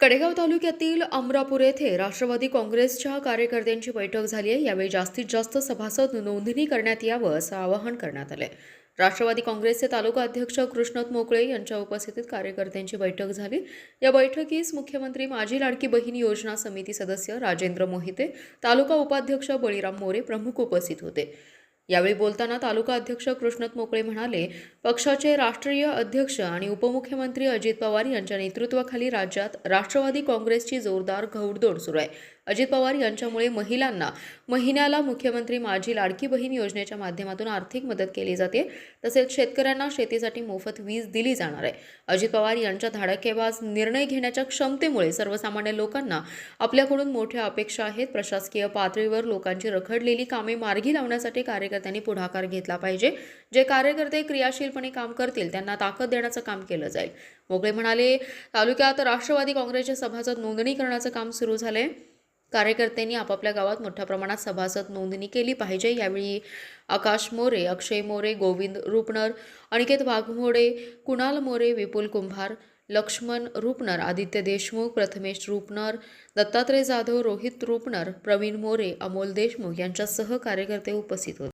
कडेगाव तालुक्यातील अमरापूर येथे राष्ट्रवादी काँग्रेसच्या कार्यकर्त्यांची बैठक झाली आहे. यावेळी जास्तीत जास्त सभासद नोंदणी करण्यात यावं असं आवाहन करण्यात आलंय. राष्ट्रवादी काँग्रेसचे तालुका अध्यक्ष कृष्णत मोकळे यांच्या उपस्थितीत कार्यकर्त्यांची बैठक झाली. या बैठकीस मुख्यमंत्री माझी लाडकी बहीण योजना समिती सदस्य राजेंद्र मोहिते तालुका उपाध्यक्ष बळीराम मोरे प्रमुख उपस्थित होते. यावेळी बोलताना तालुका अध्यक्ष कृष्णत मोकळे म्हणाले पक्षाचे राष्ट्रीय अध्यक्ष आणि उपमुख्यमंत्री अजित पवार यांच्या नेतृत्वाखाली राज्यात राष्ट्रवादी काँग्रेसची जोरदार घौडदौड सुरू आहे. अजित पवार यांच्यामुळे महिलांना महिन्याला मुख्यमंत्री माझी लाडकी बहीण योजनेच्या माध्यमातून आर्थिक मदत केली जाते. तसेच शेतकऱ्यांना शेतीसाठी मोफत वीज दिली जाणार आहे. अजित पवार यांच्या धाडकेबाज निर्णय घेण्याच्या क्षमतेमुळे सर्वसामान्य लोकांना आपल्याकडून मोठ्या अपेक्षा आहेत. प्रशासकीय पातळीवर लोकांची रखडलेली कामे मार्गी लावण्यासाठी कार्यकर्त्यांनी पुढाकार घेतला पाहिजे. जे कार्यकर्ते क्रियाशीलपणे काम करतील त्यांना ताकद देण्याचं काम केलं जाईल. मोकळे म्हणाले तालुक्यात राष्ट्रवादी काँग्रेसच्या सभासद नोंदणी करण्याचं काम सुरू झालंय. कार्यकर्त्यांनी आपापल्या गावात मोठ्या प्रमाणात सभासद नोंदणी केली पाहिजे. यावेळी आकाश मोरे अक्षय मोरे गोविंद रुपनर अनिकेत वाघमोडे कुणाल मोरे विपुल कुंभार लक्ष्मण रुपनर आदित्य देशमुख प्रथमेश रुपनर दत्तात्रय जाधव रोहित रुपनर प्रवीण मोरे अमोल देशमुख यांच्यासह कार्यकर्ते उपस्थित होते.